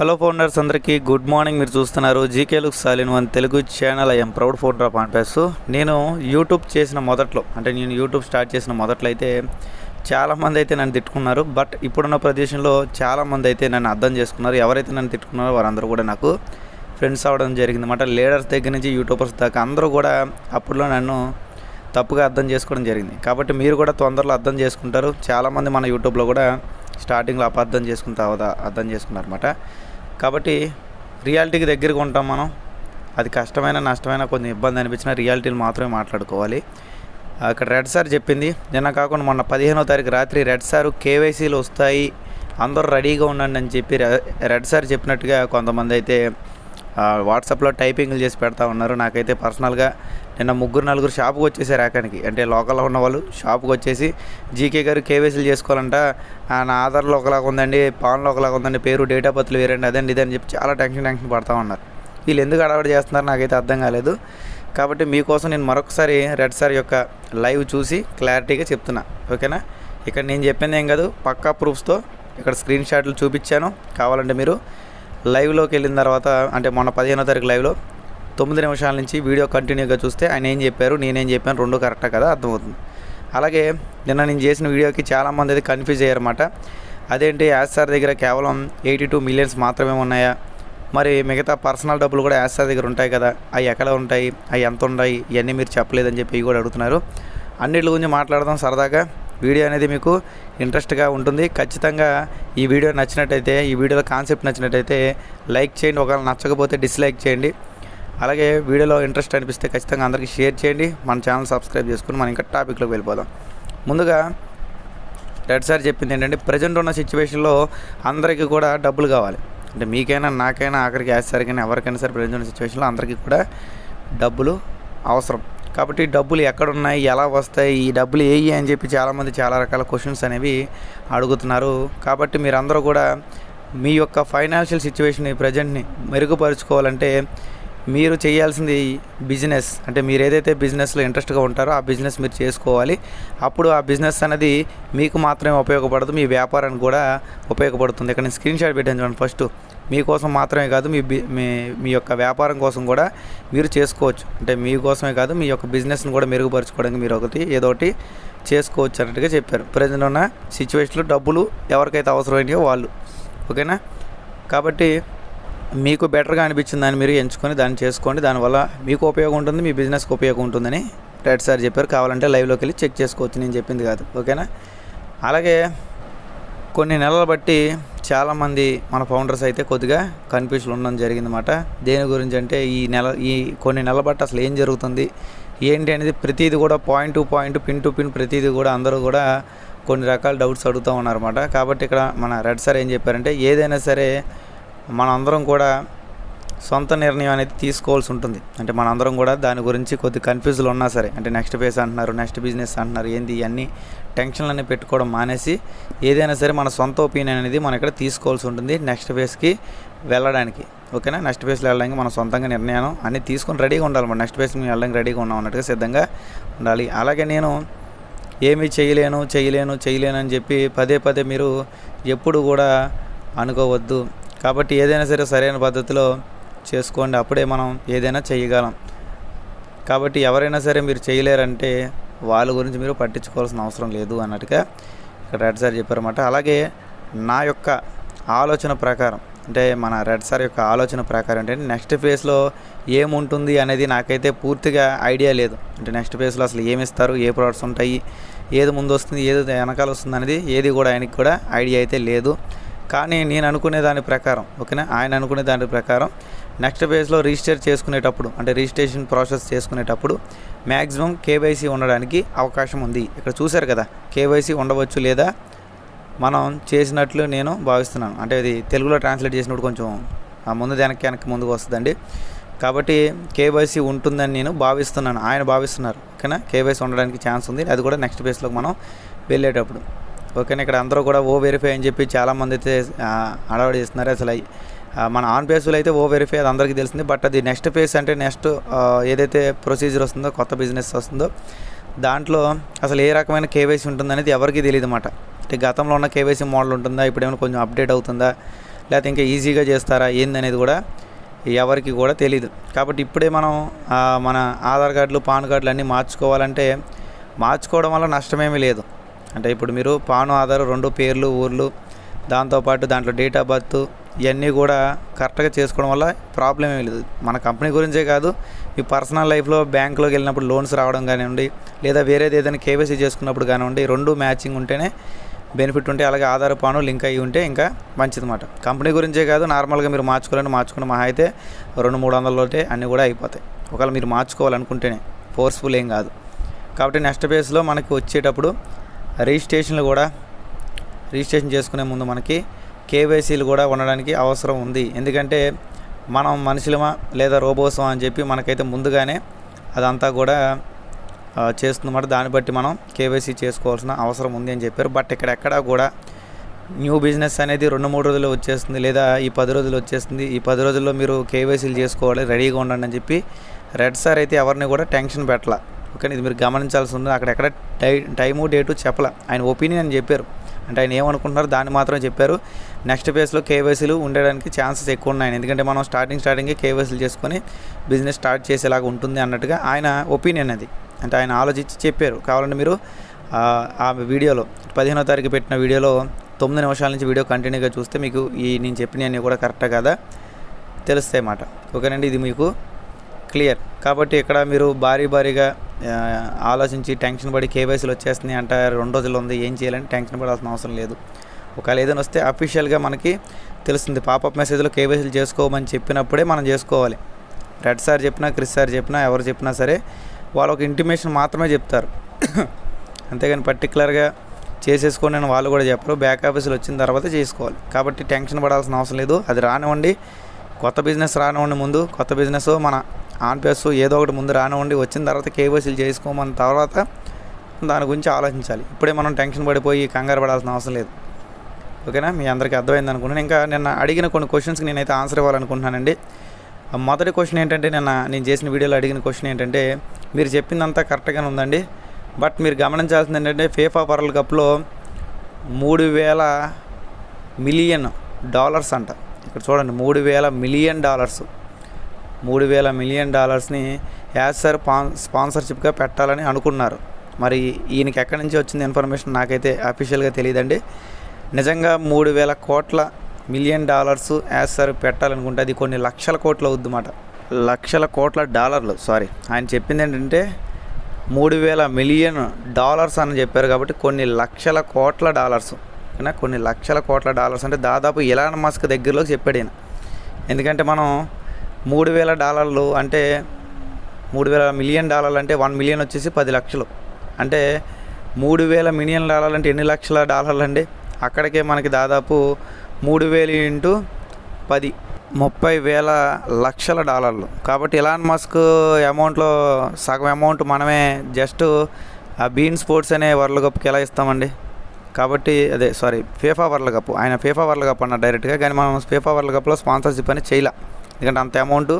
Hello founders అందరికీ good morning. మీరు చూస్తున్నారు GK look సాలిన్ one Telugu channel. I'm proud phone drop ఆన్పేస్ నేను YouTube చేసిన మొదట్లో అంటే నేను యూట్యూబ్ స్టార్ట్ చేసిన మొదట్లో అయితే చాలామంది అయితే నన్ను తిట్టుకున్నారు. బట్ ఇప్పుడున్న ప్రదేశంలో చాలామంది అయితే నన్ను అర్థం చేసుకున్నారు. ఎవరైతే నన్ను తిట్టుకున్నారో వారందరూ కూడా నాకు ఫ్రెండ్స్ అవ్వడం జరిగింది అనమాట లీడర్స్ దగ్గర నుంచి యూట్యూబర్స్ దాకా అందరూ కూడా అప్పుడులో నన్ను తప్పుగా అర్థం చేసుకోవడం జరిగింది. కాబట్టి మీరు కూడా తొందరలో అర్థం చేసుకుంటారు. చాలామంది మన యూట్యూబ్లో కూడా స్టార్టింగ్లో అపార్థం చేసుకుని తర్వాత అర్థం చేసుకున్నారన్నమాట. కాబట్టి రియాలిటీకి దగ్గరగా ఉంటాం మనం. అది కష్టమైన నష్టమైన కొంచెం ఇబ్బంది అనిపించిన రియాలిటీలు మాత్రమే మాట్లాడుకోవాలి. అక్కడ రెడ్ సార్ చెప్పింది నిన్న కాకుండా మొన్న పదిహేనో తారీఖు రాత్రి రెడ్ సార్ కేవైసీలు వస్తాయి అందరూ రెడీగా ఉండండి అని చెప్పి రె- రెడ్ సార్ చెప్పినట్టుగా కొంతమంది అయితే వాట్సాప్లో టైపింగ్లు చేసి పెడతా ఉన్నారు. నాకైతే పర్సనల్గా నిన్న ముగ్గురు నలుగురు షాప్కి వచ్చేసారు ఏకానికి అంటే లోకల్లో ఉన్న వాళ్ళు షాప్కి వచ్చేసి జీకే గారు కేవైసీలు చేసుకోవాలంట. నా ఆధార్లో ఒకలాగా ఉందండి పాన్లో ఒకలాగా ఉందండి పేరు డేట్ ఆఫ్ బర్త్లు వేరండి అదండి ఇదని చెప్పి చాలా టెన్షన్ టెన్షన్ పడతా ఉన్నారు. వీళ్ళు ఎందుకు అడవాడు చేస్తున్నారు నాకైతే అర్థం కాలేదు. కాబట్టి మీకోసం నేను మరొకసారి రెడ్ సార్ యొక్క లైవ్ చూసి క్లారిటీగా చెప్తున్నా. ఓకేనా? ఇక్కడ నేను చెప్పింది ఏం కాదు పక్కా ప్రూఫ్స్తో ఇక్కడ స్క్రీన్ షాట్లు చూపించాను. కావాలంటే మీరు లైవ్లోకి వెళ్ళిన తర్వాత అంటే మొన్న పదిహేనో తారీఖు లైవ్లో తొమ్మిది నిమిషాల నుంచి వీడియో కంటిన్యూగా చూస్తే ఆయన ఏం చెప్పారు నేనేం చెప్పాను రెండు కరెక్టా కదా? అర్థమవుతుంది. అలాగే నిన్న నేను చేసిన వీడియోకి చాలామంది అయితే కన్ఫ్యూజ్ అయ్యారన్నమాట. అదేంటి యాజ్ సార్ దగ్గర కేవలం ఎయిటీ టూ మిలియన్స్ మాత్రమే ఉన్నాయా? మరి మిగతా పర్సనల్ డబ్బులు కూడా యాజ్ సార్ దగ్గర ఉంటాయి కదా? అవి ఎక్కడ ఉంటాయి? అవి ఎంత ఉన్నాయి? ఇవన్నీ మీరు చెప్పలేదని చెప్పి కూడా అడుగుతున్నారు. అన్నిటి గురించి మాట్లాడదాం సరదాగా. వీడియో అనేది మీకు ఇంట్రెస్ట్గా ఉంటుంది. ఖచ్చితంగా ఈ వీడియో నచ్చినట్టయితే ఈ వీడియోలో కాన్సెప్ట్ నచ్చినట్టయితే లైక్ చేయండి. ఒకవేళ నచ్చకపోతే డిస్లైక్ చేయండి. అలాగే వీడియోలో ఇంట్రెస్ట్ అనిపిస్తే ఖచ్చితంగా అందరికీ షేర్ చేయండి. మన ఛానల్ సబ్స్క్రైబ్ చేసుకుని మనం ఇంకా టాపిక్లోకి వెళ్ళిపోదాం. ముందుగా రెడ్ సార్ చెప్పింది ఏంటంటే ప్రజెంట్ ఉన్న సిచ్యువేషన్లో అందరికీ కూడా డబ్బులు కావాలి. అంటే మీకైనా నాకైనా ఆఖరికి యాజ్ ఎవరికైనా సరే ప్రజెంట్ ఉన్న సిచ్యువేషన్లో అందరికీ కూడా డబ్బులు అవసరం. కాబట్టి డబ్బులు ఎక్కడున్నాయి ఎలా వస్తాయి ఈ డబ్బులు ఏవి అని చెప్పి చాలామంది చాలా రకాల క్వశ్చన్స్ అనేవి అడుగుతున్నారు. కాబట్టి మీరందరూ కూడా మీ యొక్క ఫైనాన్షియల్ సిచ్యువేషన్ ప్రజెంట్ని మెరుగుపరుచుకోవాలంటే మీరు చేయాల్సింది బిజినెస్. అంటే మీరు ఏదైతే బిజినెస్లో ఇంట్రెస్ట్గా ఉంటారో ఆ బిజినెస్ మీరు చేసుకోవాలి. అప్పుడు ఆ బిజినెస్ అనేది మీకు మాత్రమే ఉపయోగపడదు. మీ వ్యాపారానికి కూడా ఉపయోగపడుతుంది. ఇక్కడ నేను స్క్రీన్ షాట్ పెట్టాను చూడండి ఫస్ట్. మీకోసం మాత్రమే కాదు మీ బి మీ మీ యొక్క వ్యాపారం కోసం కూడా మీరు చేసుకోవచ్చు. అంటే మీకోసమే కాదు మీ యొక్క బిజినెస్ని కూడా మెరుగుపరచుకోవడానికి మీరు ఒకటి ఏదో ఒకటి చేసుకోవచ్చు అన్నట్టుగా చెప్పారు. ప్రజెంట్ ఉన్న సిచ్యువేషన్లో డబ్బులు ఎవరికైతే అవసరమైనయో వాళ్ళు. ఓకేనా? కాబట్టి మీకు బెటర్గా అనిపించిన దాన్ని మీరు ఎంచుకొని దాన్ని చేసుకోండి. దానివల్ల మీకు ఉపయోగం ఉంటుంది మీ బిజినెస్కి ఉపయోగం ఉంటుందని రెడ్ సార్ చెప్పారు. కావాలంటే లైవ్లోకి వెళ్ళి చెక్ చేసుకోవచ్చు. నేను చెప్పింది కాదు. ఓకేనా? అలాగే కొన్ని నెలలు బట్టి చాలామంది మన ఫౌండర్స్ అయితే కొద్దిగా కన్ఫ్యూజన్ ఉండడం జరిగిందన్నమాట. దేని గురించి అంటే ఈ నెల ఈ కొన్ని నెలల బట్టి అసలు ఏం జరుగుతుంది ఏంటి అనేది ప్రతిదీ కూడా point to point pin to pin ప్రతిదీ కూడా అందరూ కూడా కొన్ని రకాల డౌట్స్ అడుగుతూ ఉన్నారన్నమాట. కాబట్టి ఇక్కడ మన రెడ్ సార్ ఏం చెప్పారంటే ఏదైనా సరే మనందరం కూడా సొంత నిర్ణయం అనేది తీసుకోవాల్సి ఉంటుంది. అంటే మనందరం కూడా దాని గురించి కొద్ది కన్ఫ్యూజులు ఉన్నా సరే అంటే నెక్స్ట్ ఫేస్ అంటున్నారు నెక్స్ట్ బిజినెస్ అంటున్నారు ఏంది ఇవన్నీ టెన్షన్లన్నీ పెట్టుకోవడం మానేసి ఏదైనా సరే మన సొంత ఒపీనియన్ అనేది మనం ఇక్కడ తీసుకోవాల్సి ఉంటుంది నెక్స్ట్ ఫేస్కి వెళ్ళడానికి. ఓకేనా? నెక్స్ట్ ఫేస్లో వెళ్ళడానికి మనం సొంతంగా నిర్ణయం అన్ని తీసుకొని రెడీగా ఉండాలి మనం నెక్స్ట్ ఫేస్కి మేము వెళ్ళడానికి రెడీగా ఉన్నాం అన్నట్టుగా సిద్ధంగా ఉండాలి. అలాగే నేను ఏమీ చేయలేను చేయలేను చేయలేను అని చెప్పి పదే పదే మీరు ఎప్పుడు కూడా అనుకోవద్దు. కాబట్టి ఏదైనా సరే సరైన పద్ధతిలో చేసుకోండి. అప్పుడే మనం ఏదైనా చేయగలం. కాబట్టి ఎవరైనా సరే మీరు చేయలేరంటే వాళ్ళ గురించి మీరు పట్టించుకోవాల్సిన అవసరం లేదు అన్నట్టుగా ఇక్కడ రెడ్ సార్ చెప్పారన్నమాట. అలాగే నా యొక్క ఆలోచన ప్రకారం అంటే మన రెడ్ సార్ యొక్క ఆలోచన ప్రకారం అంటే నెక్స్ట్ ఫేజ్లో ఏముంటుంది అనేది నాకైతే పూర్తిగా ఐడియా లేదు. అంటే నెక్స్ట్ ఫేజ్లో అసలు ఏమి ఇస్తారు ఏ ప్రోడక్ట్స్ ఉంటాయి ఏది ముందు వస్తుంది ఏది వెనకాల వస్తుంది అనేది ఏది కూడా ఆయనకి కూడా ఐడియా అయితే లేదు. కానీ నేను అనుకునే దాని ప్రకారం ఓకేనా? ఆయన అనుకునే దాని ప్రకారం నెక్స్ట్ ఫేజ్లో రిజిస్టర్ చేసుకునేటప్పుడు అంటే రిజిస్ట్రేషన్ ప్రాసెస్ చేసుకునేటప్పుడు మ్యాక్సిమం కేవైసీ ఉండడానికి అవకాశం ఉంది. ఇక్కడ చూశారు కదా కేవైసీ ఉండవచ్చు లేదా మనం చేసినట్లు నేను భావిస్తున్నాను. అంటే అది తెలుగులో ట్రాన్స్లేట్ చేసినప్పుడు కొంచెం ఆ ముందు వెనక్కి వెనక్కి ముందుకు వస్తుందండి. కాబట్టి కేవైసీ ఉంటుందని నేను భావిస్తున్నాను. ఆయన భావిస్తున్నారు ఓకేనా? కేవైసీ ఉండడానికి ఛాన్స్ ఉంది. అది కూడా నెక్స్ట్ ఫేజ్లోకి మనం వెళ్ళేటప్పుడు. ఓకేనా ఇక్కడ అందరూ కూడా ఓ వెరిఫై అని చెప్పి చాలామంది అయితే అడవాడు చేస్తున్నారు అసలు. మన ఆన్ ఫేస్లో అయితే ఓ వెరిఫై అది అందరికీ తెలిసింది. బట్ అది నెక్స్ట్ ఫేస్ అంటే నెక్స్ట్ ఏదైతే ప్రొసీజర్ వస్తుందో కొత్త బిజినెస్ వస్తుందో దాంట్లో అసలు ఏ రకమైన కేవైసీ ఉంటుందనేది ఎవరికీ తెలియదు అన్నమాట. అంటే గతంలో ఉన్న కేవైసీ మోడల్ ఉంటుందా? ఇప్పుడు ఏమైనా కొంచెం అప్డేట్ అవుతుందా? లేకపోతే ఇంకా ఈజీగా చేస్తారా? ఏందనేది కూడా ఎవరికి కూడా తెలియదు కాబట్టి ఇప్పుడే మనం మన ఆధార్ కార్డులు పాన్ కార్డులు అన్నీ మార్చుకోవాలంటే మార్చుకోవడం వల్ల నష్టమేమీ లేదు. అంటే ఇప్పుడు మీరు పాను ఆధార్ రెండు పేర్లు ఊర్లు దాంతోపాటు దాంట్లో డేట్ ఆఫ్ బర్త్ ఇవన్నీ కూడా కరెక్ట్గా చేసుకోవడం వల్ల ప్రాబ్లం ఏమీ లేదు. మన కంపెనీ గురించే కాదు మీ పర్సనల్ లైఫ్లో బ్యాంకులోకి వెళ్ళినప్పుడు లోన్స్ రావడం కానివ్వండి లేదా వేరేది ఏదైనా కేవైసీ చేసుకున్నప్పుడు కానివ్వండి రెండు మ్యాచింగ్ ఉంటేనే బెనిఫిట్ ఉంటే అలాగే ఆధార్ పాను లింక్ అయ్యి ఉంటే ఇంకా మంచిదన్నమాట. కంపెనీ గురించే కాదు నార్మల్గా మీరు మార్చుకోవాలంటే మార్చుకున్న మహా అయితే రెండు మూడు వందలలోటే అన్నీ కూడా అయిపోతాయి. ఒకవేళ మీరు మార్చుకోవాలనుకుంటేనే ఫోర్స్ఫుల్ ఏం కాదు. కాబట్టి నెక్స్ట్ బేస్లో మనకి వచ్చేటప్పుడు రిజిస్ట్రేషన్లు కూడా రిజిస్ట్రేషన్ చేసుకునే ముందు మనకి కేవైసీలు కూడా ఉండడానికి అవసరం ఉంది. ఎందుకంటే మనం మనుషులమా లేదా రోబోసమా అని చెప్పి మనకైతే ముందుగానే అదంతా కూడా చేస్తుందన్నమాట దాన్ని బట్టి మనం కేవైసీ చేసుకోవాల్సిన అవసరం ఉంది అని చెప్పారు. బట్ ఇక్కడ ఎక్కడా కూడా న్యూ బిజినెస్ అనేది రెండు మూడు రోజుల్లో వచ్చేస్తుంది లేదా ఈ పది రోజులు వచ్చేస్తుంది. ఈ పది రోజుల్లో మీరు కేవైసీలు చేసుకోవాలి రెడీగా ఉండండి అని చెప్పి రెడ్ సార్ అయితే ఎవరిని కూడా టెన్షన్ పెట్టాల. కానీ ఇది మీరు గమనించాల్సి ఉంది. అక్కడ ఎక్కడ టై టైము డేటు చెప్పలే. ఆయన ఒపీనియన్ అని చెప్పారు. అంటే ఆయన ఏమనుకుంటున్నారో దాన్ని మాత్రం చెప్పారు. నెక్స్ట్ ఫేజ్లో కేవైసీలు ఉండడానికి ఛాన్సెస్ ఎక్కువ ఉన్నాయి. ఎందుకంటే మనం స్టార్టింగ్ స్టార్టింగే కేవైసీలు చేసుకొని బిజినెస్ స్టార్ట్ చేసేలాగా ఉంటుంది అన్నట్టుగా ఆయన ఒపీనియన్ అది. అంటే ఆయన ఆలోచించి చెప్పారు. కావాలంటే మీరు ఆ, వీడియోలో పదిహేనో తారీఖు పెట్టిన వీడియోలో తొమ్మిది నిమిషాల నుంచి వీడియో కంటిన్యూగా చూస్తే మీకు ఈ నేను చెప్పినవన్నీ కూడా కరెక్టా కదా? తెలుస్తాయి అన్నమాట. ఓకేనండి? ఇది మీకు క్లియర్. కాబట్టి ఇక్కడ మీరు భారీ భారీగా ఆలోచించి టెన్షన్ పడి కేవైసీలు వచ్చేస్తున్నాయి అంటే రెండు రోజులు ఉంది ఏం చేయాలని టెన్షన్ పడాల్సిన అవసరం లేదు. ఒకవేళ ఏదైనా వస్తే అఫీషియల్గా మనకి తెలుస్తుంది పాపప్ మెసేజ్లో కేవైసీలు చేసుకోమని చెప్పినప్పుడే మనం చేసుకోవాలి. రెడ్ సార్ చెప్పినా క్రిస్ సార్ చెప్పినా ఎవరు చెప్పినా సరే వాళ్ళు ఒక ఇంటిమేషన్ మాత్రమే చెప్తారు. అంతేగాని పర్టికులర్గా చేసేసుకోండి నేను వాళ్ళు కూడా చెప్పరు. బ్యాక్ ఆఫీసులు వచ్చిన తర్వాత చేసుకోవాలి. కాబట్టి టెన్షన్ పడాల్సిన అవసరం లేదు. అది రానివ్వండి. కొత్త బిజినెస్ రానివ్వండి ముందు. కొత్త బిజినెస్ మన ఆన్ ఏదో ఒకటి ముందు రానివ్వండి వచ్చిన తర్వాత కేవైసీలు చేసుకోమన్న తర్వాత దాని గురించి ఆలోచించాలి. ఇప్పుడే మనం టెన్షన్ పడిపోయి కంగారు పడాల్సిన అవసరం లేదు. ఓకేనా? మీ అందరికీ అర్థమైంది అనుకుంటున్నాను. ఇంకా నిన్న అడిగిన కొన్ని క్వశ్చన్స్కి నేనైతే ఆన్సర్ ఇవ్వాలనుకుంటున్నానండి. ఆ మొదటి క్వశ్చన్ ఏంటంటే నిన్న నేను చేసిన వీడియోలో అడిగిన క్వశ్చన్ ఏంటంటే మీరు చెప్పిందంతా కరెక్ట్గానే ఉందండి. బట్ మీరు గమనించాల్సింది ఏంటంటే ఫేఫా వరల్డ్ కప్లో మూడు వేల మిలియన్ డాలర్స్ అంట. ఇక్కడ చూడండి మూడు వేల మిలియన్ డాలర్స్. మూడు వేల మిలియన్ డాలర్స్ని యాసర్ సార్ పాన్ స్పాన్సర్షిప్గా పెట్టాలని అనుకున్నారు. మరి ఈయనకి ఎక్కడి నుంచి వచ్చింది ఇన్ఫర్మేషన్ నాకైతే అఫీషియల్గా తెలియదండి. నిజంగా మూడు వేల కోట్ల మిలియన్ డాలర్స్ యాసర్ సార్ పెట్టాలనుకుంటే అది కొన్ని లక్షల కోట్లు అవుద్దిమాట లక్షల కోట్ల డాలర్లు సారీ. ఆయన చెప్పింది ఏంటంటే మూడు వేల మిలియన్ డాలర్స్ అని చెప్పారు కాబట్టి కొన్ని లక్షల కోట్ల డాలర్స్. కొన్ని లక్షల కోట్ల డాలర్స్. అంటే దాదాపు ఇలాన్ మస్క్ దగ్గరలోకి చెప్పాడు ఈయన. ఎందుకంటే మనం మూడు వేల డాలర్లు అంటే మూడు వేల మిలియన్ డాలర్లు అంటే వన్ మిలియన్ వచ్చేసి పది లక్షలు. అంటే మూడు వేల మిలియన్ డాలర్లు అంటే ఎన్ని లక్షల డాలర్లు అండి? అక్కడికే మనకి దాదాపు మూడు వేలు ఇంటూ పది ముప్పై వేల లక్షల డాలర్లు. కాబట్టి ఇలాన్ మస్క్ అమౌంట్లో సగం అమౌంట్ మనమే జస్ట్ ఆ బీన్ స్పోర్ట్స్ అనే వరల్డ్ కప్కి ఎలా ఇస్తామండి? కాబట్టి అదే సారీ ఫీఫా వరల్డ్ కప్. ఆయన ఫీఫా వరల్డ్ కప్ అన్న డైరెక్ట్గా కానీ మనం ఫీఫా వరల్డ్ కప్లో స్పాన్సర్షిప్ అని చేయలే. ఎందుకంటే అంత అమౌంట్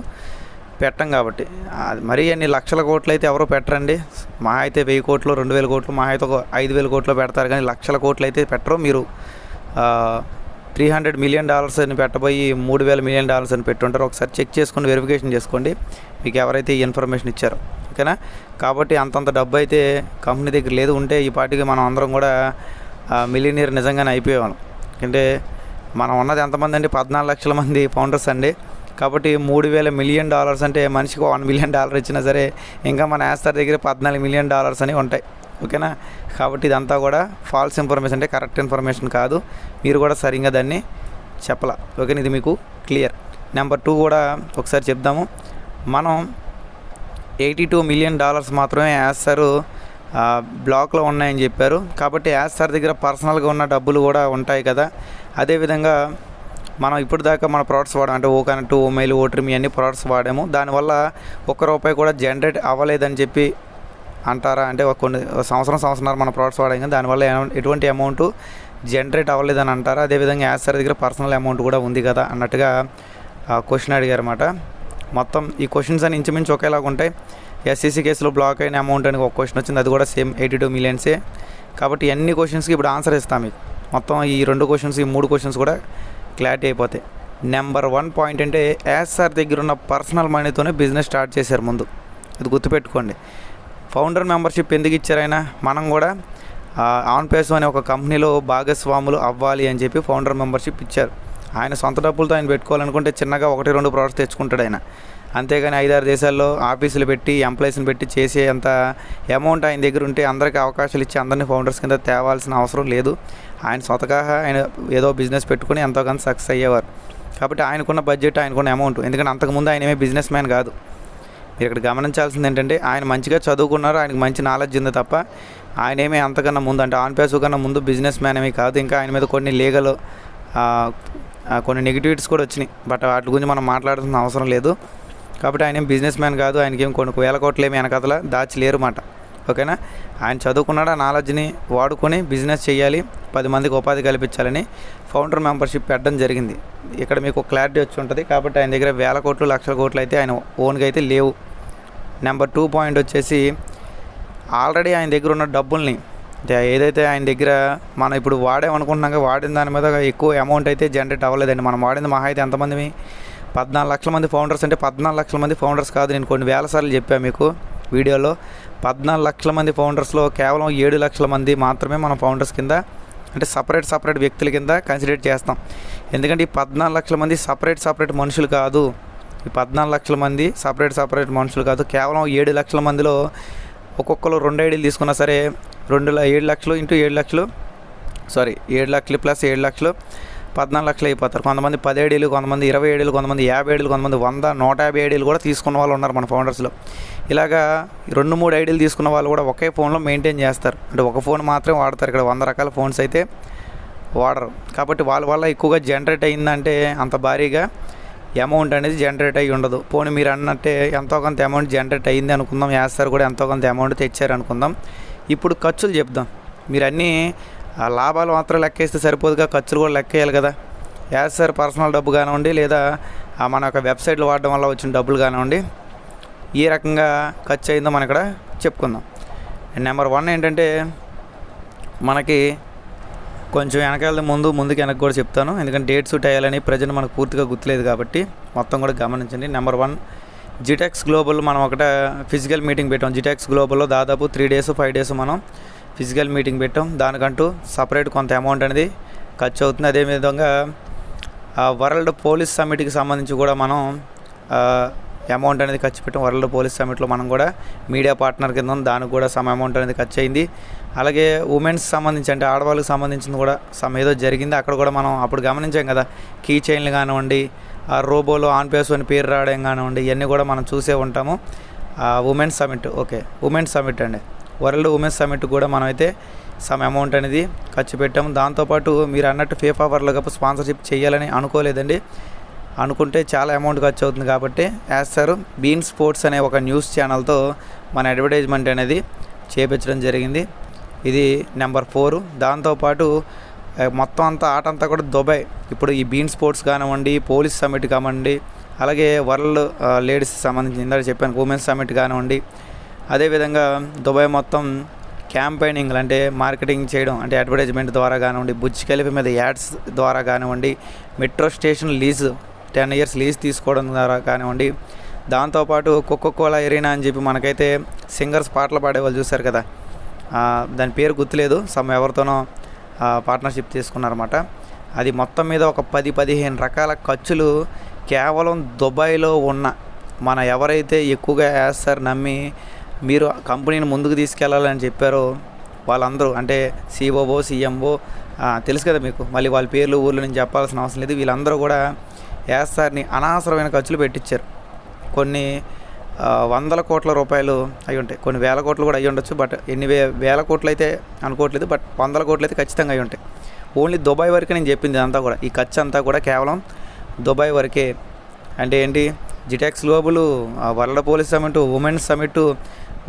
పెట్టం కాబట్టి. అది మరీ అన్ని లక్షల కోట్లు అయితే ఎవరో పెట్టరండి? మా అయితే వెయ్యి కోట్లు రెండు వేల కోట్లు మా అయితే ఒక ఐదు వేల కోట్లు పెడతారు. కానీ లక్షల కోట్లు అయితే పెట్టరు. మీరు త్రీ హండ్రెడ్ మిలియన్ డాలర్స్ అని పెట్టబోయి మూడు వేల మిలియన్ డాలర్స్ అని పెట్టుంటారు. ఒకసారి చెక్ చేసుకోండి వెరిఫికేషన్ చేసుకోండి. మీకు ఎవరైతే ఈ ఇన్ఫర్మేషన్ ఇచ్చారో. ఓకేనా? కాబట్టి అంతంత డబ్బు అయితే కంపెనీ దగ్గర లేదు. ఉంటే ఈ పాటికి మనం అందరం కూడా మిలియనీర్ నిజంగానే అయిపోయేవాళ్ళం. అంటే మనం ఉన్నది ఎంతమంది అండి? పద్నాలుగు లక్షల మంది ఫౌండర్స్ అండి. కాబట్టి మూడు వేల మిలియన్ డాలర్స్ అంటే మనిషికి వన్ మిలియన్ డాలర్ ఇచ్చినా సరే ఇంకా మన యాస్తారు దగ్గర పద్నాలుగు మిలియన్ డాలర్స్ అని ఉంటాయి. ఓకేనా? కాబట్టి ఇదంతా కూడా ఫాల్స్ ఇన్ఫర్మేషన్ అంటే కరెక్ట్ ఇన్ఫర్మేషన్ కాదు. మీరు కూడా సరిగ్గా దాన్ని చెప్పాల. ఓకేనా? ఇది మీకు క్లియర్. నెంబర్ టూ కూడా ఒకసారి చెప్దాము. మనం ఎయిటీ టూ మిలియన్ డాలర్స్ మాత్రమే యాస్తారు బ్లాక్లో ఉన్నాయని చెప్పారు. కాబట్టి యాస్తారు దగ్గర పర్సనల్గా ఉన్న డబ్బులు కూడా ఉంటాయి కదా. అదేవిధంగా మనం ఇప్పుడు దాకా మన ప్రోడక్ట్స్ వాడాం అంటే ఓ కనెక్ట్ ఓ మెయిల్ మీ ఇవన్నీ ప్రోడక్ట్స్ వాడాము. దానివల్ల ఒక్క రూపాయి కూడా జనరేట్ అవ్వలేదని చెప్పి అంటారా? అంటే ఒక కొన్ని సంవత్సరం సంవత్సరం మన ప్రోడక్ట్స్ వాడాం కానీ దానివల్ల ఎటువంటి అమౌంట్ జనరేట్ అవ్వలేదని అంటారా? అదేవిధంగా యాసర్ దగ్గర పర్సనల్ అమౌంట్ కూడా ఉంది కదా అన్నట్టుగా క్వశ్చన్ అడిగారు అనమాట మొత్తం ఈ క్వశ్చన్స్ అని ఇంచుమించు ఒకేలాగా ఉంటాయి. ఎస్సీసీ కేసులో బ్లాక్ అయిన అమౌంట్ అని ఒక క్వశ్చన్ వచ్చింది. అది కూడా సేమ్ ఎయిటీ టూ మిలియన్సే కాబట్టి అన్ని క్వశ్చన్స్కి ఇప్పుడు ఆన్సర్ ఇస్తాం మీకు. మొత్తం ఈ రెండు క్వశ్చన్స్ ఈ మూడు క్వశ్చన్స్ కూడా క్లారిటీ అయిపోతాయి. నెంబర్ వన్ పాయింట్ అంటే యాస్ఆర్ దగ్గర ఉన్న పర్సనల్ మనీతోనే బిజినెస్ స్టార్ట్ చేశారు ముందు. ఇది గుర్తుపెట్టుకోండి. ఫౌండర్ మెంబర్షిప్ ఎందుకు ఇచ్చారైనా మనం కూడా ఆన్ పేస్ అనే ఒక కంపెనీలో భాగస్వాములు అవ్వాలి అని చెప్పి ఫౌండర్ మెంబర్షిప్ ఇచ్చారు. ఆయన సొంత డబ్బులతో ఆయన పెట్టుకోవాలనుకుంటే చిన్నగా ఒకటి రెండు ప్రోడక్ట్స్ తెచ్చుకుంటాడు ఆయన. అంతేగాని ఐదారు దేశాల్లో ఆఫీసులు పెట్టి ఎంప్లాయీస్ని పెట్టి చేసే అంత అమౌంట్ ఆయన దగ్గర ఉంటే అందరికీ అవకాశాలు ఇచ్చి అందరినీ ఫౌండర్స్ కింద తేవాల్సిన అవసరం లేదు. ఆయన స్వతగా ఆయన ఏదో బిజినెస్ పెట్టుకుని ఎంతో కొంత సక్సెస్ అయ్యేవారు. కాబట్టి ఆయనకున్న బడ్జెట్ ఆయనకున్న అమౌంట్ ఎందుకంటే అంతకుముందు ఆయన ఏమీ బిజినెస్ మ్యాన్ కాదు. మీరు ఇక్కడ గమనించాల్సింది ఏంటంటే ఆయన మంచిగా చదువుకున్నారు ఆయనకు మంచి నాలెడ్జ్ ఉంది తప్ప ఆయన ఏమీ అంతకన్నా ముందు అంటే ఆన్ పేసు కన్నా ముందు బిజినెస్ మ్యాన్ ఏమీ కాదు. ఇంకా ఆయన మీద కొన్ని లీగల్ కొన్ని నెగిటివిటీస్ కూడా వచ్చినాయి. బట్ వాటి గురించి మనం మాట్లాడాల్సిన అవసరం లేదు. కాబట్టి ఆయన ఏం బిజినెస్ మ్యాన్ కాదు ఆయనకేం కొన్ని వేల కోట్లు ఏమి దాచి లేరు మాట. ఓకేనా? ఆయన చదువుకున్నాడు? ఆ నాలెడ్జ్ని వాడుకొని బిజినెస్ చేయాలి. పది మందికి ఉపాధి కల్పించాలని ఫౌండర్ మెంబర్షిప్ పెట్టడం జరిగింది. ఇక్కడ మీకు క్లారిటీ వచ్చి ఉంటుంది. కాబట్టి ఆయన దగ్గర వేల కోట్లు లక్షల కోట్లు అయితే ఆయన ఓన్గా అయితే లేవు. నెంబర్ టూ పాయింట్ వచ్చేసి ఆల్రెడీ ఆయన దగ్గర ఉన్న డబ్బుల్ని ఏదైతే ఆయన దగ్గర మనం ఇప్పుడు వాడామనుకుంటున్నాక వాడిన దాని మీద ఎక్కువ అమౌంట్ అయితే జనరేట్ అవ్వలేదండి. మనం వాడింది మహా అయితే ఎంతమంది పద్నాలుగు లక్షల మంది ఫౌండర్స్ అంటే పద్నాలుగు లక్షల మంది ఫౌండర్స్ కాదు. నేను కొన్ని వేల సార్లు చెప్పాను మీకు. వీడియోలో పద్నాలుగు లక్షల మంది ఫౌండర్స్లో కేవలం ఏడు లక్షల మంది మాత్రమే మనం ఫౌండర్స్ కింద అంటే సపరేట్ సపరేట్ వ్యక్తుల కింద కన్సిడర్ చేస్తాం. ఎందుకంటే ఈ పద్నాలుగు లక్షల మంది సపరేట్ సపరేట్ మనుషులు కాదు. ఈ పద్నాలుగు లక్షల మంది సపరేట్ సపరేట్ మనుషులు కాదు. కేవలం ఏడు లక్షల మందిలో ఒక్కొక్కరు రెండు ఐడీలు తీసుకున్నా సరే రెండు ఏడు లక్షలు ఇంటూ ఏడు లక్షలు సారీ ఏడు లక్షలు ప్లస్ ఏడు లక్షలు పద్నాలుగు లక్షలు అయిపోతారు. కొంతమంది పదిహేడేళ్ళు కొంతమంది ఇరవై ఏడేళ్ళు కొంతమంది యాభై ఏళ్ళు కొంతమంది వంద నూట యాభై ఏడేళ్ళు కూడా తీసుకున్న వాళ్ళు ఉన్నారు మన ఫౌండర్స్లో. ఇలాగా రెండు మూడు ఐడీలు తీసుకున్న వాళ్ళు కూడా ఒకే ఫోన్లో మెయింటైన్ చేస్తారు. అంటే ఒక ఫోన్ మాత్రమే వాడతారు ఇక్కడ వంద రకాల ఫోన్స్ అయితే వాడరు. కాబట్టి వాళ్ళ వల్ల ఎక్కువగా జనరేట్ అయిందంటే అంత భారీగా అమౌంట్ అనేది జనరేట్ అయ్యి ఉండదు. పోనీ మీరు అన్నట్టే ఎంతో కొంత అమౌంట్ జనరేట్ అయ్యింది అనుకుందాం వేస్తారు కూడా ఎంతో కొంత అమౌంట్ తెచ్చారు అనుకుందాం. ఇప్పుడు ఖర్చులు చెప్దాం. మీరు అన్నీ ఆ లాభాలు మాత్రం లెక్కేస్తే సరిపోదుగా ఖర్చులు కూడా లెక్కేయాలి కదా. యాజ్ సార్ పర్సనల్ డబ్బు కానివ్వండి లేదా మన యొక్క వెబ్సైట్లు వాడడం వల్ల వచ్చిన డబ్బులు కానివ్వండి ఈ రకంగా ఖర్చు అయిందో మనం ఇక్కడ చెప్పుకుందాం. నెంబర్ వన్ ఏంటంటే మనకి కొంచెం వెనకాల ముందు ముందుకు వెనక్కి కూడా చెప్తాను. ఎందుకంటే డేట్స్ వేయాలని ప్రజలు మనకు పూర్తిగా గుర్తులేదు కాబట్టి మొత్తం కూడా గమనించండి. నెంబర్ వన్ జిటెక్స్ గ్లోబల్ మనం ఒకట ఫిజికల్ మీటింగ్ పెట్టాం. జిటెక్స్ గ్లోబల్లో దాదాపు త్రీ డేస్ ఫైవ్ డేస్ మనం ఫిజికల్ మీటింగ్ పెట్టాం. దానికంటూ సపరేట్ కొంత అమౌంట్ అనేది ఖర్చు అవుతుంది. అదేవిధంగా వరల్డ్ పోలీస్ సమిట్కి సంబంధించి కూడా మనం అమౌంట్ అనేది ఖర్చు పెట్టాం. వరల్డ్ పోలీస్ సమిట్లో మనం కూడా మీడియా పార్ట్నర్ కింద దానికి కూడా సమ్ అమౌంట్ అనేది ఖర్చు అయింది. అలాగే ఉమెన్స్ సంబంధించి అంటే ఆడవాళ్ళకి సంబంధించింది కూడా సమ్ ఏదో జరిగింది. అక్కడ కూడా మనం అప్పుడు గమనించాం కదా కీ చైన్లు కానివ్వండి ఆ రోబోలో ఆన్ పేస్ అని పేరు రావడం కానివ్వండి ఇవన్నీ కూడా మనం చూసే ఉంటాము. Women's summit okay. Women's summit అండి. వరల్డ్ ఉమెన్స్ సమ్మిట్ కూడా మనమైతే సమ్ అమౌంట్ అనేది ఖర్చు పెట్టాము దాంతోపాటు మీరు అన్నట్టు ఫీఫా వరల్డ్ కప్ స్పాన్సర్షిప్ చేయాలని అనుకోలేదండి. అనుకుంటే చాలా అమౌంట్ ఖర్చు అవుతుంది కాబట్టి యాజ్ సార్ బీన్ స్పోర్ట్స్ అనే ఒక న్యూస్ ఛానల్తో మన అడ్వర్టైజ్మెంట్ అనేది చేపించడం జరిగింది. ఇది నెంబర్ ఫోర్. దాంతోపాటు మొత్తం అంతా ఆట అంతా కూడా దుబాయ్. ఇప్పుడు ఈ బీన్ స్పోర్ట్స్ కానివ్వండి పోలీస్ సమ్మిట్ కానివ్వండి అలాగే వరల్డ్ లేడీస్ సంబంధించి ఇందాక చెప్పాను ఉమెన్స్ సమ్మిట్ కానివ్వండి అదేవిధంగా దుబాయ్ మొత్తం క్యాంపెయినింగ్ అంటే మార్కెటింగ్ చేయడం అంటే అడ్వర్టైజ్మెంట్ ద్వారా కానివ్వండి బుజ్ కలిపి మీద యాడ్స్ ద్వారా కానివ్వండి metro station lease ten years lease తీసుకోవడం ద్వారా కానివ్వండి దాంతోపాటు కోలా ఎరీనా అని చెప్పి మనకైతే సింగర్స్ పాటలు పాడేవాళ్ళు చూశారు కదా. దాని పేరు గుర్తులేదు సమ్ ఎవరితోనో పార్ట్నర్షిప్ తీసుకున్నారన్నమాట. అది మొత్తం మీద ఒక పది పదిహేను రకాల ఖర్చులు కేవలం దుబాయ్లో ఉన్న మన ఎవరైతే ఎక్కువగా వేస్తారు నమ్మి మీరు కంపెనీని ముందుకు తీసుకెళ్ళాలని చెప్పారో వాళ్ళందరూ అంటే సిఓఓ సిఎంఓ తెలుసు కదా మీకు. మళ్ళీ వాళ్ళ పేర్లు ఊర్లు నుంచి చెప్పాల్సిన అవసరం లేదు. వీళ్ళందరూ కూడా యాస్ఆర్ని అనవసరమైన ఖర్చులు పెట్టించారు కొన్ని వందల కోట్ల రూపాయలు అయి ఉంటాయి. కొన్ని వేల కోట్లు కూడా అయ్యి ఉండొచ్చు బట్ ఎన్ని వే వేల కోట్లు అయితే అనుకోవట్లేదు బట్ వందల కోట్లు అయితే ఖచ్చితంగా అయి ఉంటాయి. ఓన్లీ దుబాయ్ వరకే నేను చెప్పింది అంతా కూడా. ఈ ఖర్చు అంతా కూడా కేవలం దుబాయ్ వరకే. అంటే ఏంటి? GITEX global world police summit women's summit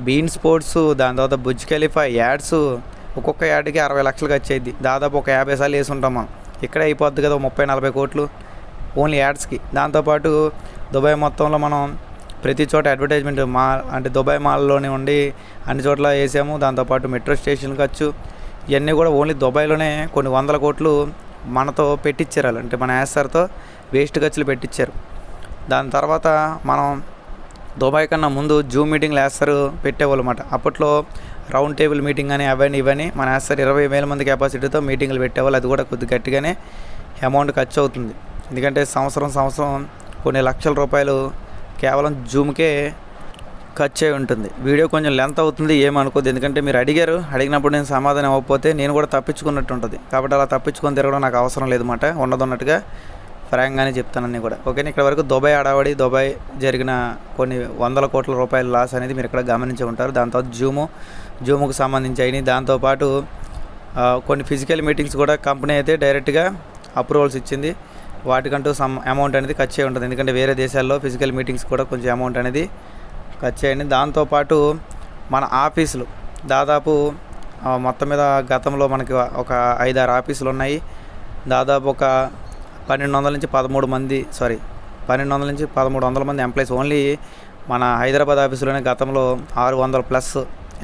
bein sports దాని తర్వాత బుజ్ కెలిఫా యాడ్స్ ఒక్కొక్క యాడ్కి అరవై లక్షలు ఖర్చు దాదాపు ఒక యాభై సార్లు వేసి ఉంటాం మనం ఇక్కడే అయిపోద్ది కదా ముప్పై నలభై కోట్లు ఓన్లీ యాడ్స్కి. దాంతోపాటు దుబాయ్ మొత్తంలో మనం ప్రతి చోట అడ్వర్టైజ్మెంట్ మా అంటే దుబాయ్ మాల్లోనే ఉండి అన్ని చోట్ల వేసాము. దాంతోపాటు మెట్రో స్టేషన్ ఖర్చు. ఇవన్నీ కూడా ఓన్లీ దుబాయ్లోనే కొన్ని వందల కోట్లు మనతో పెట్టించారు వాళ్ళు. అంటే మన యాసర్తో వేస్ట్ ఖర్చులు పెట్టించారు దాని తర్వాత మనం దుబాయ్ కన్నా ముందు జూమ్ మీటింగ్లు వేస్తారు పెట్టేవాళ్ళు అనమాట అప్పట్లో రౌండ్ టేబుల్ మీటింగ్ అని అవన్నీ ఇవన్నీ మన వేస్తారు ఇరవై వేల మంది కెపాసిటీతో మీటింగ్లు పెట్టేవాళ్ళు. అది కూడా కొద్ది గట్టిగానే అమౌంట్ ఖర్చు అవుతుంది. ఎందుకంటే సంవత్సరం సంవత్సరం కొన్ని లక్షల రూపాయలు కేవలం జూమ్కే ఖర్చు అయి ఉంటుంది. వీడియో కొంచెం లెంత్ అవుతుంది ఏమనుకోద్దు ఎందుకంటే మీరు అడిగారు అడిగినప్పుడు నేను సమాధానం అవ్వకపోతే నేను కూడా తప్పించుకున్నట్టు ఉంటుంది. కాబట్టి అలా తప్పించుకొని తిరగడం నాకు అవసరం లేదన్నమాట ఉన్నదన్నట్టుగా. ఫ్రాంక్గానే చెప్తానన్నీ కూడా. ఓకేనా? ఇక్కడ వరకు దుబాయ్ ఆడవాడి దుబాయ్ జరిగిన కొన్ని వందల కోట్ల రూపాయల లాస్ అనేది మీరు ఇక్కడ గమనించి ఉంటారు. దాని తర్వాత జూము. జూముకు సంబంధించి అయినాయి దాంతోపాటు కొన్ని ఫిజికల్ మీటింగ్స్ కూడా కంపెనీ అయితే డైరెక్ట్గా అప్రూవల్స్ ఇచ్చింది. వాటికంటూ సమ్ అమౌంట్ అనేది ఖర్చు అయి ఉంటుంది. ఎందుకంటే వేరే దేశాల్లో ఫిజికల్ మీటింగ్స్ కూడా కొంచెం అమౌంట్ అనేది ఖర్చు అయ్యింది దాంతోపాటు మన ఆఫీసులు. దాదాపు మొత్తం మీద గతంలో మనకి ఒక ఐదారు ఆఫీసులు ఉన్నాయి. దాదాపు ఒక పన్నెండు వందల నుంచి పదమూడు మంది సారీ పన్నెండు వందల నుంచి పదమూడు వందల మంది ఎంప్లాయీస్ ఓన్లీ మన హైదరాబాద్ ఆఫీసులోనే గతంలో ఆరు వందల ప్లస్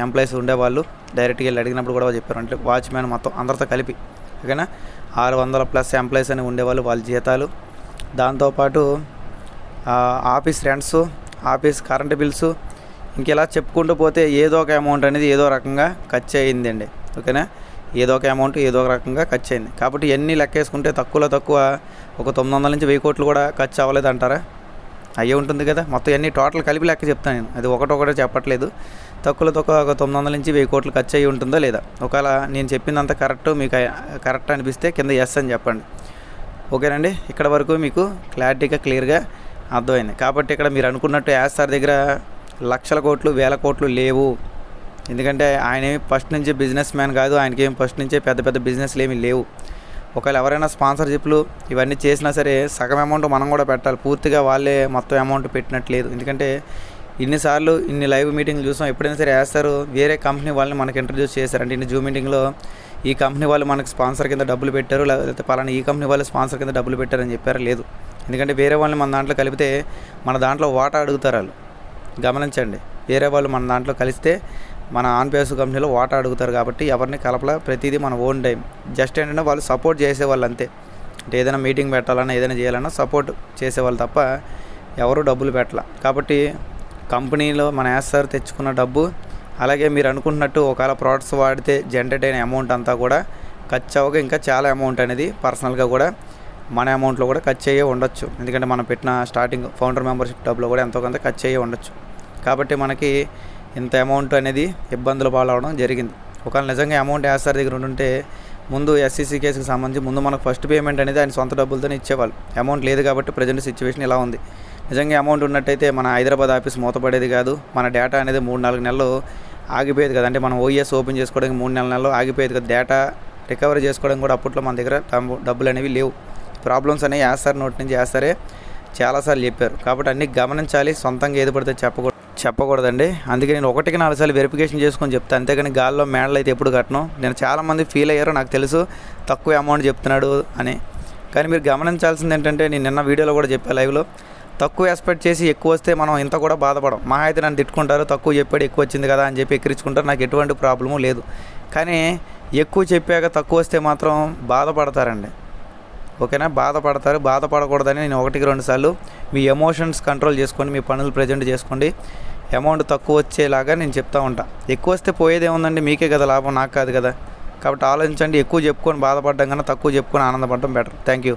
ఎంప్లాయీస్ ఉండేవాళ్ళు. డైరెక్ట్గా వెళ్ళి అడిగినప్పుడు కూడా చెప్పారు. అంటే వాచ్మెన్ మొత్తం అందరితో కలిపి ఓకేనా? ఆరు వందల ప్లస్ ఎంప్లాయీస్ అని ఉండేవాళ్ళు వాళ్ళ జీతాలు. దాంతోపాటు office rents office current bills ఇంకెలా చెప్పుకుంటూ పోతే ఏదో ఒక అమౌంట్ అనేది ఏదో రకంగా ఖర్చు అయ్యిందండి. ఓకేనా? ఏదో ఒక అమౌంట్ ఏదో ఒక రకంగా ఖర్చు అయింది. కాబట్టి ఎన్ని లెక్కేసుకుంటే తక్కువలో తక్కువ ఒక తొమ్మిది వందల నుంచి వెయ్యి కోట్లు కూడా ఖర్చు అవ్వలేదు అంటారా? అయ్యే ఉంటుంది కదా. మొత్తం అన్ని టోటల్ కలిపి లెక్క చెప్తాను నేను. అది ఒకటొకటే చెప్పట్లేదు. తక్కువలో తక్కువ ఒక తొమ్మిది వందల నుంచి వెయ్యి కోట్లు ఖర్చు అయ్యి ఉంటుందో లేదా? ఒకవేళ నేను చెప్పినంత కరెక్ట్ మీకు కరెక్ట్ అనిపిస్తే కింద ఎస్ అని చెప్పండి. ఓకేనండి? ఇక్కడ వరకు మీకు క్లారిటీగా క్లియర్గా అర్థమైంది. కాబట్టి ఇక్కడ మీరు అనుకున్నట్టు యాస్టార్ దగ్గర లక్షల కోట్లు వేల కోట్లు లేవు. ఎందుకంటే ఆయన ఏమి ఫస్ట్ నుంచి బిజినెస్ మ్యాన్ కాదు ఆయనకి ఏమి ఫస్ట్ నుంచే పెద్ద పెద్ద బిజినెస్లు ఏమి లేవు. ఒకవేళ ఎవరైనా స్పాన్సర్షిప్లు ఇవన్నీ చేసినా సరే సగం అమౌంట్ మనం కూడా పెట్టాలి. పూర్తిగా వాళ్ళే మొత్తం అమౌంట్ పెట్టినట్లేదు. ఎందుకంటే ఇన్నిసార్లు ఇన్ని లైవ్ మీటింగ్లు చూసాం ఎప్పుడైనా సరే వేస్తారు. వేరే కంపెనీ వాళ్ళని మనకి ఇంట్రడ్యూస్ చేశారు. అంటే ఇన్ని జూమ్ మీటింగ్లో ఈ కంపెనీ వాళ్ళు మనకి స్పాన్సర్ కింద డబ్బులు పెట్టారు. లేకపోతే పలానా ఈ కంపెనీ వాళ్ళు స్పాన్సర్ కింద డబ్బులు పెట్టారని చెప్పారు లేదు. ఎందుకంటే వేరే వాళ్ళని మన దాంట్లో కలిపితే మన దాంట్లో వాటా అడుగుతారు వాళ్ళు. గమనించండి. వేరే వాళ్ళు మన దాంట్లో కలిస్తే మన ఆన్పేస్ కంపెనీలో వాటా అడుగుతారు కాబట్టి ఎవరిని కలపల ప్రతిదీ మన ఓన్ టైం. జస్ట్ ఏంటంటే వాళ్ళు సపోర్ట్ చేసేవాళ్ళు అంతే. అంటే ఏదైనా మీటింగ్ పెట్టాలన్నా ఏదైనా చేయాలన్నా సపోర్ట్ చేసేవాళ్ళు తప్ప ఎవరు డబ్బులు పెట్టాల. కాబట్టి కంపెనీలో మన యాస్తారు తెచ్చుకున్న డబ్బు అలాగే మీరు అనుకున్నట్టు ఒకవేళ ప్రోడక్ట్స్ వాడితే జనరేట్ అయిన అమౌంట్ అంతా కూడా ఖర్చు అవ్వగా ఇంకా చాలా అమౌంట్ అనేది పర్సనల్గా కూడా మన అమౌంట్లో కూడా ఖర్చు అయ్యే ఉండొచ్చు. ఎందుకంటే మనం పెట్టిన స్టార్టింగ్ ఫౌండర్ మెంబర్షిప్ డబ్బులో కూడా ఎంతో కొంత ఖర్చు అయ్యే ఉండొచ్చు. కాబట్టి మనకి ఇంత అమౌంట్ అనేది ఇబ్బందులు పాలవడం జరిగింది. ఒకవేళ నిజంగా అమౌంట్ వేస్తారు దగ్గర ఉంటే ముందు ఎస్సీసీ కేసుకి సంబంధించి ముందు మనకు ఫస్ట్ పేమెంట్ అనేది ఆయన సొంత డబ్బులతోనే ఇచ్చేవాళ్ళు. అమౌంట్ లేదు కాబట్టి ప్రజెంట్ సిచ్యువేషన్ ఇలా ఉంది. నిజంగా అమౌంట్ ఉన్నట్టయితే మన హైదరాబాద్ ఆఫీస్ మూతపడేది కాదు. మన డేటా అనేది మూడు నాలుగు నెలలు ఆగిపోయేది కదా. అంటే మనం ఓఎస్ ఓపెన్ చేసుకోవడానికి మూడు నెలల నెలలు ఆగిపోయేది కదా. డేటా రికవరీ చేసుకోవడం కూడా అప్పట్లో మన దగ్గర డబ్బు- డబ్బులు అనేవి లేవు. ప్రాబ్లమ్స్ అనేవి వేస్తారు నోటి నుంచి వేస్తారే చాలాసార్లు చెప్పారు. కాబట్టి అన్నీ గమనించాలి. సొంతంగా ఏది పడితే చెప్పకూడదు. చెప్పకూడదండి. అందుకే నేను ఒకటికి నాలుగు సార్లు వెరిఫికేషన్ చేసుకొని చెప్తాను అంతేగాని గాల్లో మేడలు అయితే ఎప్పుడు కట్టను. నేను చాలామంది ఫీల్ అయ్యారు నాకు తెలుసు. తక్కువ అమౌంట్ చెప్తున్నాడు అని. కానీ మీరు గమనించాల్సింది ఏంటంటే నేను నిన్న వీడియోలో కూడా చెప్పాను లైవ్లో. తక్కువ ఎక్స్పెక్ట్ చేసి ఎక్కువ వస్తే మనం ఇంత కూడా బాధపడం. మా అయితే నన్ను తిట్టుకుంటారు తక్కువ చెప్పాడు ఎక్కువ వచ్చింది కదా అని చెప్పి ఎక్కిరించుకుంటారు. నాకు ఎటువంటి ప్రాబ్లము లేదు. కానీ ఎక్కువ చెప్పాక తక్కువ వస్తే మాత్రం బాధపడతారండి. ఓకేనా? బాధపడతారు. బాధపడకూడదని నేను ఒకటికి రెండు సార్లు మీ ఎమోషన్స్ కంట్రోల్ చేసుకోండి మీ పనులు ప్రజెంట్ చేసుకోండి. అమౌంట్ తక్కువ వచ్చేలాగా నేను చెప్తా ఉంటా. ఎక్కువ వస్తే పోయేది ఏముందండి? మీకే కదా లాభం నాకు కాదు కదా. కాబట్టి ఆలోచించండి. ఎక్కువ చెప్పుకొని బాధపడడం కన్నా తక్కువ చెప్పుకొని ఆనందపడడం బెటర్. Thank you.